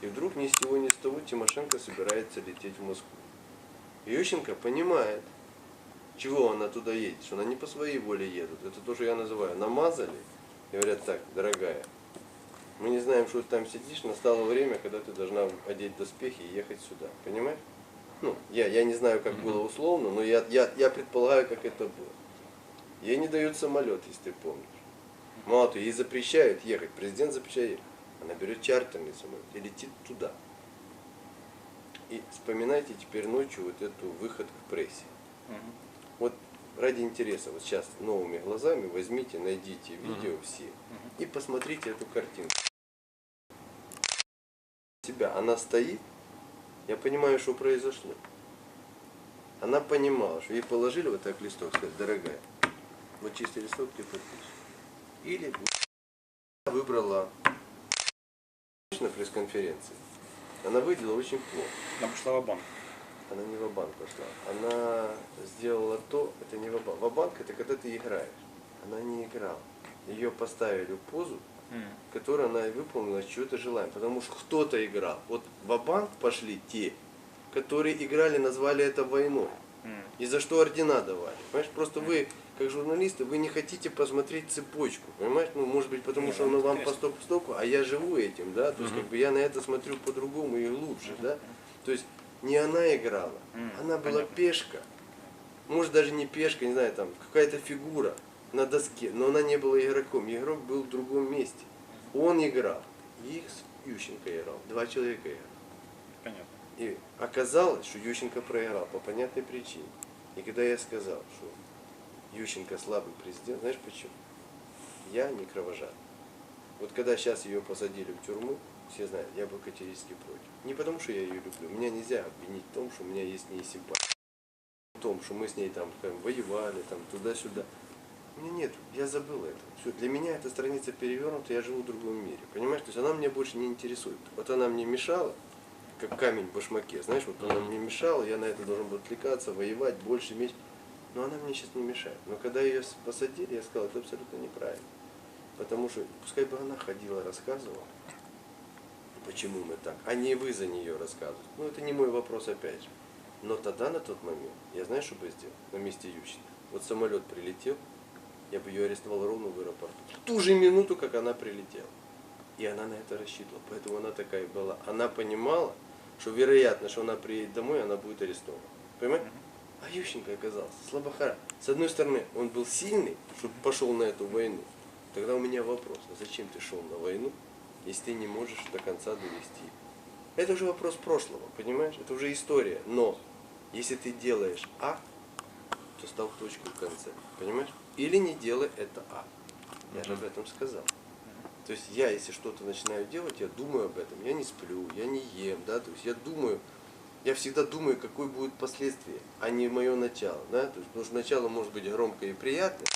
И вдруг ни с сего ни с того Тимошенко собирается лететь в Москву. Ющенко понимает, чего она туда едет, что она не по своей воле едут. Это то, что я называю намазали. И говорят так, дорогая, мы не знаем, что ты там сидишь, настало время, когда ты должна одеть доспехи и ехать сюда. Понимаешь? Ну, я, я не знаю, как было условно, но я, я, я предполагаю, как это было. Ей не дают самолет, если ты помнишь. Мало того, ей запрещают ехать, президент запрещает ехать. Она берет чартерный самолет и летит туда. И вспоминайте теперь ночью вот эту выход к прессе. Мгм. Вот ради интереса, вот сейчас новыми глазами возьмите, найдите видео все и посмотрите эту картинку. Себя, она стоит, я понимаю, что произошло. Она понимала, что ей положили вот так листок, сказать, дорогая, вот чистый листок ты подпишешь. Или выбрала на пресс-конференции. Она выглядела очень плохо. Она пошла в банк Она не в банк пошла. Она сделала то, это не в банк банк это когда ты играешь. Она не играла. Ее поставили в позу, которую она и выполнила чье-то желание. Потому что кто-то играл. Вот в банк пошли те, которые играли, назвали это войной. И за что ордена давали. Понимаешь, просто вы, как журналисты, вы не хотите посмотреть цепочку. Понимаешь, ну, может быть, потому что ну, оно вам по конечно. стоп стоку, а я живу этим, да, то есть, как бы я на это смотрю по-другому и глубже, да. То есть, не она играла, она была пешка. Может, даже не пешка, не знаю, там, какая-то фигура на доске, но она не была игроком. Игрок был в другом месте. Он играл, и Ющенко играл, два человека играли. Понятно. И оказалось, что Ющенко проиграл по понятной причине. И когда я сказал, что Ющенко слабый президент, знаешь почему? Я не кровожадный. Вот когда сейчас ее посадили в тюрьму, все знают, я был категорически против. Не потому, что я ее люблю. Меня нельзя обвинить в том, что у меня есть не симпатия. В том, что мы с ней там, там воевали, там туда-сюда. У меня нет, я забыл это. Все, для меня эта страница перевернута, я живу в другом мире. Понимаешь? То есть она мне больше не интересует. Вот она мне мешала, как камень в башмаке. Знаешь, вот она мне мешала, я на это должен был отвлекаться, воевать, больше иметь. Но она мне сейчас не мешает. Но когда ее посадили, я сказал, это абсолютно неправильно. Потому что пускай бы она ходила, рассказывала, почему мы так, а не вы за нее рассказываете. Ну, это не мой вопрос опять же. Но тогда, на тот момент, я знаю, что бы сделал на месте Ющенко. Вот самолет прилетел, я бы ее арестовал ровно в аэропорту. В ту же минуту, как она прилетела. И она на это рассчитывала. Поэтому она такая была. Она понимала, что вероятно, что она приедет домой, она будет арестована. Понимаешь? А Ющенко оказался слабохара. С одной стороны, он был сильный, чтобы пошел на эту войну. Тогда у меня вопрос, а зачем ты шел на войну, если ты не можешь до конца довести? Это уже вопрос прошлого, понимаешь? Это уже история. Но если ты делаешь А, то стал точку в конце. Понимаешь? Или не делай это А. Я же об этом сказал. То есть я, если что-то начинаю делать, я думаю об этом. Я не сплю, я не ем, да, то есть я думаю, я всегда думаю, какое будет последствие, а не мое начало, да, то есть, потому что начало может быть громкое и приятное.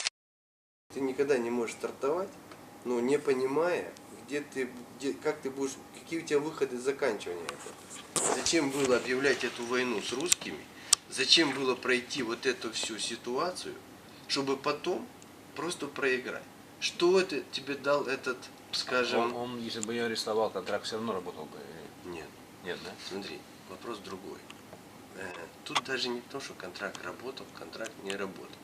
Ты никогда не можешь стартовать, но не понимая, где ты, где, как ты будешь, какие у тебя выходы заканчивания этого. Зачем было объявлять эту войну с русскими? Зачем было пройти вот эту всю ситуацию, чтобы потом просто проиграть? Что это тебе дал этот, скажем... Он, он, если бы ее арестовал, контракт все равно работал бы. Нет, Нет, да? смотри, вопрос другой. Э, Тут даже не то, что контракт работал, контракт не работал.